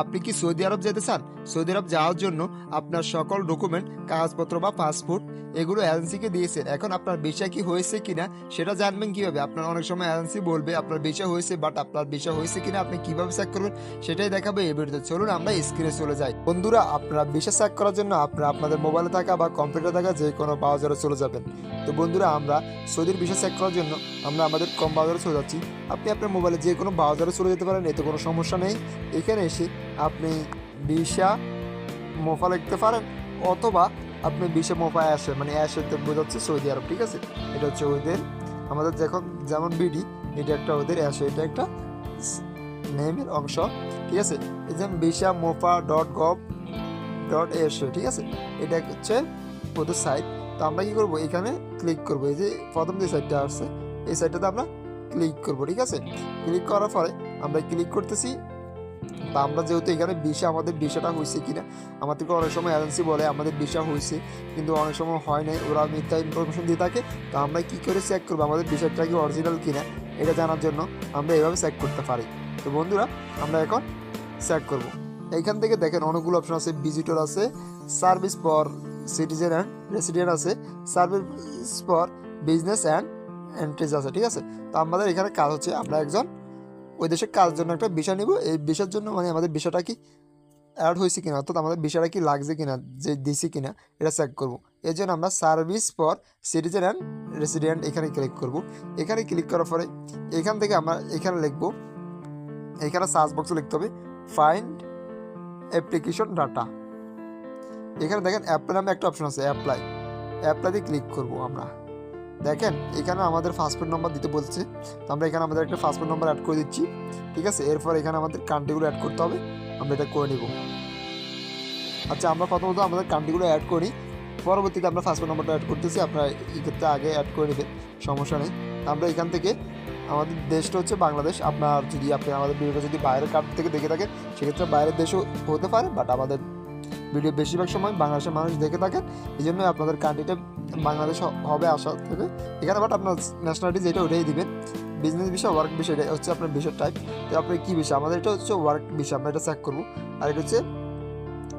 আপনি কি সৌদি আরব যেতে চান? সৌদি আরব যাওয়ার জন্য আপনার সকল ডকুমেন্ট, কাগজপত্র বা পাসপোর্ট এগুলো এজেন্সিকে দিয়েছেন এখন আপনার বিষয় কি হয়েছে কিনা সেটা জানবেন কীভাবে? আপনার অনেক সময় এজেন্সি বলবে আপনার বিষয় হয়েছে বাট আপনার বিষয় হয়েছে কিনা আপনি কীভাবে চেক করবেন সেটাই দেখাবে এই ভিডিওতে। চলুন আমরা স্ক্রিনে চলে যাই। বন্ধুরা, আপনারা বিষয় চেক করার জন্য আপনারা, আপনাদের মোবাইলে থাকা বা কম্পিউটার থাকা যে কোনো ব্রাউজারে চলে যাবেন। তো বন্ধুরা, আমরা সৌদির বিষয় চেক করার জন্য আমরা আমাদের কম বাজারে চলে যাচ্ছি। আপনি আপনার মোবাইলে যে কোনো বাজারে চলে যেতে পারেন, এতে কোনো সমস্যা নেই। এখানে এসে আপনি ভিসা মোফা লিখতে পারেন, অথবা আপনি বিশে মোফা অ্যাশে মানে অ্যাশেতে বোঝাচ্ছে সৌদি আরব, ঠিক আছে? এটা হচ্ছে ওদের, আমাদের যখন, যেমন বিডি, এটা একটা ওদের অ্যাশে, এটা একটা নেমের অংশ, ঠিক আছে? এই যেমন বিশা মোফা ডট গভ ডট এসে ঠিক আছে? এটা হচ্ছে ওদের সাইট তো আমরা কি করব? এখানে ক্লিক করব, এই যে প্রথম যে সাইটটা আসছে, এই সাইটটাতে আমরা ক্লিক করব, ঠিক আছে? ক্লিক করার পরে আমরা ক্লিক করতেছি বা আমরা যেহেতু এখানে বিষা, আমাদের বিষাটা হয়েছে কিনা, আমাদেরকে অনেক সময় এজেন্সি বলে আমাদের বিষা হয়েছে, কিন্তু অনেক সময় হয় নাই, ওরা মিথ্যা ইনফরমেশন দিয়ে থাকে, তো আমরা কি করে চেক করব আমাদের বিষয়টা কি অরিজিনাল কিনা, এটা জানার জন্য আমরা এভাবে চেক করতে পারি। তো বন্ধুরা, আমরা এখন চেক করব। এইখান থেকে দেখেন অনেকগুলো অপশন আছে ভিজিটর আছে service for citizen and resident আছে service for business and entries আছে, ঠিক আছে? তো আমাদের এখানে কাজ হচ্ছে, আমরা একজন ওই দেশে কাজের জন্য একটা বিষয় নিব? এই বিষয়ের জন্য মানে আমাদের বিষয়টা কি অ্যাড হয়েছে কিনা? অর্থাৎ আমাদের বিষয়টা কি লাগছে কিনা? যে দিছি কিনা? এটা চেক করব। এর জন্য আমরা service for citizen and resident এখানে ক্লিক করব। এখানে ক্লিক করার পরে এখান থেকে আমরা এখানে লিখব। এখানে সার্চ বক্সে লিখতে হবে ফাইন্ড অ্যাপ্লিকেশন ডাটা এখানে দেখেন অ্যাপ্লাই নামে একটা অপশন আছে অ্যাপ্লাই অ্যাপ্লাইতে ক্লিক করব আমরা। দেখেন, এখানে আমাদের পাসপোর্ট নম্বর দিতে বলছে। তো আমরা এখানে আমাদের একটা পাসপোর্ট নম্বর অ্যাড করে দিচ্ছি। ঠিক আছে? এরপর এখানে আমাদের কান্ট্রিগুলো অ্যাড করতে হবে। আমরা এটা করে নিব। আচ্ছা আমরা প্রথমত আমাদের কান্ট্রিগুলো অ্যাড করি। পরবর্তীতে আমরা পাসপোর্ট নম্বরটা অ্যাড করতেছি। আপনারা এক্ষেত্রে আগে অ্যাড করে নেবেন। সমস্যা নেই। আমরা এখান থেকে আমাদের দেশটা হচ্ছে বাংলাদেশ। আপনার যদি আপনি আমাদের ভিডিওটা যদি বাইরের কার্ড থেকে দেখে থাকেন, সেক্ষেত্রে বাইরের দেশও হতে পারে বাট আমাদের ভিডিও বেশিরভাগ সময় বাংলাদেশের মানুষ দেখে থাকেন, এই জন্য আপনাদের কান্ট্রিটা বাংলাদেশ হবে আশা থেকে। এখানে বাট আপনার ন্যাশনালিটি যেটা ওটাই দিবেন। বিজনেস বিষয় ওয়ার্ক বিষয় এটা হচ্ছে আপনার বিষয় টাইপ তো আপনার কী বিষয়? আমাদের এটা হচ্ছে ওয়ার্ক বিষয়, আমরা এটা চেক করব। আর এটা হচ্ছে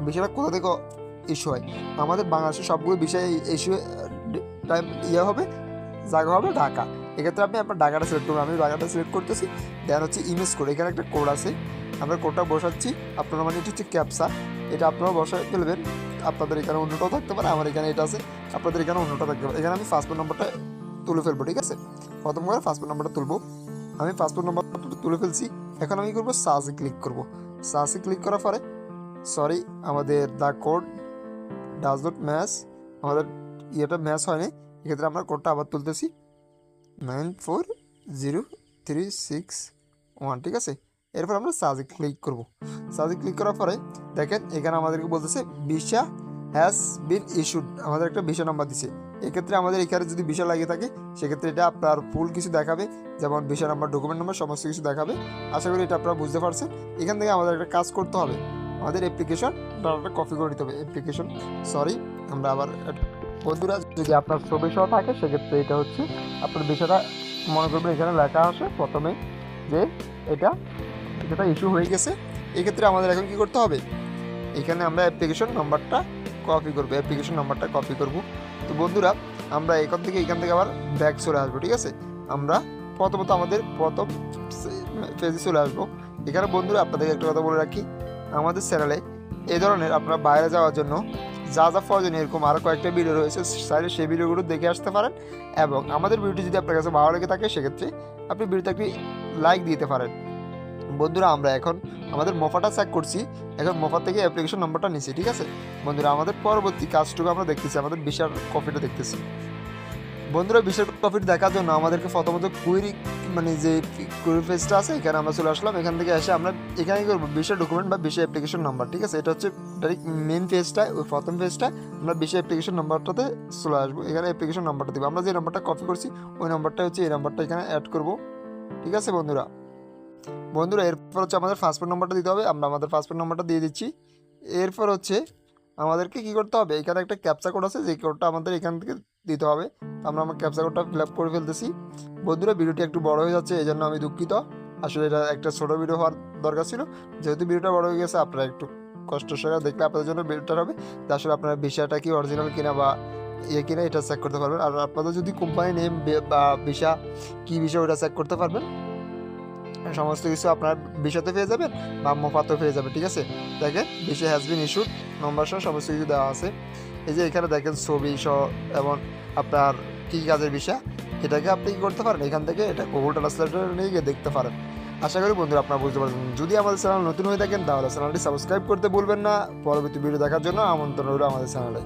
বিষয়টা কোথা থেকে ইস্যু হয়? আমাদের বাংলাদেশের সবগুলো বিষয় ইস্যু টাইম ইয়ে হবে, জায়গা হবে ঢাকা। এক্ষেত্রে আপনি আপনার ঢাকাটা সিলেক্ট করবেন আমি ঢাকাটা সিলেক্ট করতেছি। দেন হচ্ছে ইমেজ কোড এখানে একটা কোড আছে। আমরা কোডটা বসাচ্ছি। আপনারা মানে এটা হচ্ছে ক্যাপসা এটা আপনারা বসায় ফেলবেন আপনাদের এখানে অন্যটাও থাকতে পারে, আমার এখানে এটা আছে, আপনাদের এখানে অন্যটা থাকতে পারে। এখানে আমি পাসপোর্ট নম্বরটা তুলে ফেলব, ঠিক আছে? প্রথম করে পাসপোর্ট নম্বরটা তুলবো। আমি পাসপোর্ট নম্বরটা তুলে ফেলছি। এখন আমি করব? সার্চে ক্লিক করব। সার্চে ক্লিক করার পরে সরি আমাদের the code does not match আমাদের ইয়েটা ম্যাচ হয়নি। এক্ষেত্রে আমরা কোডটা আবার তুলতেছি। Nine four zero three six one ঠিক আছে? এরপর আমরা সার্চে ক্লিক করব। সার্চে ক্লিক করার পরে দেখেন এখানে আমাদেরকে বলতেছে, ভিসা হ্যাজ বিন ইস্যুড আমাদের একটা ভিসা নাম্বার দিছে। এক্ষেত্রে আমাদের এখানে যদি ভিসা লাগিয়ে থাকে, সেক্ষেত্রে এটা আপনার ফুল কিছু দেখাবে। যেমন ভিসা নাম্বার ডকুমেন্ট নাম্বার সমস্ত কিছু দেখাবে। আশা করি এটা আপনারা বুঝতে পারছেন। এখান থেকে আমাদের একটা কাজ করতে হবে। আমাদের অ্যাপ্লিকেশন ডাটাটা কপি করে নিতে হবে। অ্যাপ্লিকেশন সরি আমরা আবার বন্ধুরা, যদি আপনার ছবি সহ থাকে, সেক্ষেত্রে এটা হচ্ছে আপনার বিষয়টা মনে করবেন এখানে লেখা আসে প্রথমে যে এটা এটা ইস্যু হয়ে গেছে, এক্ষেত্রে আমাদের এখন কি করতে হবে? এখানে আমরা অ্যাপ্লিকেশন নাম্বারটা কপি করব অ্যাপ্লিকেশন নাম্বারটা কপি করব। তো বন্ধুরা, আমরা এখান থেকে এখান থেকে আবার ব্যাক চলে আসব, ঠিক আছে? আমরা প্রথমত আমাদের প্রথম পেজে চলে আসব। এখানে বন্ধুরা আপনাদের একটা কথা বলে রাখি, আমাদের চ্যানেলে এ ধরনের আপনারা বাইরে যাওয়ার জন্য যা যা প্রয়োজন, এরকম আরও কয়েকটা ভিডিও রয়েছে, চাইলে সেই ভিডিওগুলো দেখে আসতে পারেন এবং আমাদের ভিডিওটি যদি আপনার কাছে ভালো লেগে থাকে, সেক্ষেত্রে আপনি ভিডিওতে একটি লাইক দিতে পারেন। বন্ধুরা, আমরা এখন আমাদের মোফাটা চেক করছি। এখন মোফা থেকে অ্যাপ্লিকেশন নম্বরটা নিছি, ঠিক আছে? বন্ধুরা, আমাদের পরবর্তী কাজটুকু আমরা দেখতেছি, আমাদের বিশাল কপিটা দেখতেছি। বন্ধুরা বিশাল কপিটা দেখার জন্য আমাদেরকে প্রথমত কুইরি মানে যে কুইরি পেজটা আছে, এখানে আমরা চলে আসলাম। এখান থেকে এসে আমরা এখানে করব বিশাল ডকুমেন্ট বা বিশাল অ্যাপ্লিকেশন নাম্বার ঠিক আছে? এটা হচ্ছে ডাইরেক্ট মেন পেজটা ওই প্রথম পেজটা আমরা বিশাল অ্যাপ্লিকেশন নাম্বারটাতে চলে আসব। এখানে অ্যাপ্লিকেশন নাম্বারটা দিব। আমরা যে নাম্বারটা কপি করছি, ওই নাম্বারটা হচ্ছে এই নাম্বারটা এখানে অ্যাড করব। ঠিক আছে, বন্ধুরা? বন্ধুরা, এরপর হচ্ছে আমাদের পাসপোর্ট নম্বরটা দিতে হবে। আমরা আমাদের পাসপোর্ট নম্বরটা দিয়ে দিচ্ছি। এরপর হচ্ছে আমাদেরকে কী করতে হবে? এখানে একটা ক্যাপচা কোড আছে, যে কোডটা আমাদের এখান থেকে দিতে হবে। আমরা আমার ক্যাপচা কোডটা ফিল আপ করে ফেলতেছি। বন্ধুরা, ভিডিওটি একটু বড় হয়ে যাচ্ছে এই জন্য আমি দুঃখিত। আসলে এটা একটা ছোট ভিডিও হওয়ার দরকার ছিল। যেহেতু ভিডিওটা বড় হয়ে গেছে, আপনারা একটু কষ্ট সহকারে দেখলে আপনাদের জন্য বেটার হবে। যে আসলে আপনার বিষয়টা কি অরিজিনাল কিনা বা ইয়ে কিনা, এটা চেক করতে পারবেন। আর আপনাদের যদি কোম্পানি নেম বা ভিসা কী বিষয়, ওটা চেক করতে পারবেন। সমস্ত কিছু আপনার বিষয়তে পেয়ে যাবেন বা মোফাতেও পেয়ে যাবেন, ঠিক আছে? দেখেন, বিষয় হ্যাজ বিন ইস্যুড নম্বর সহ সমস্ত কিছু দেওয়া আছে। এই যে এখানে দেখেন ছবি সহ এবং আপনার কী কী কাজের বিষয়, এটাকে আপনি কী করতে পারেন? এখান থেকে এটা গুগল ট্রান্সলেটর নিয়ে গিয়ে দেখতে পারেন। আশা করি বন্ধুরা আপনারা বুঝতে পারছেন। যদি আমাদের চ্যানেল নতুন হয়ে থাকেন, তাহলে চ্যানেলটি সাবস্ক্রাইব করতে ভুলবেন না। পরবর্তী ভিডিও দেখার জন্য আমন্ত্রণ রইল আমাদের চ্যানেলে।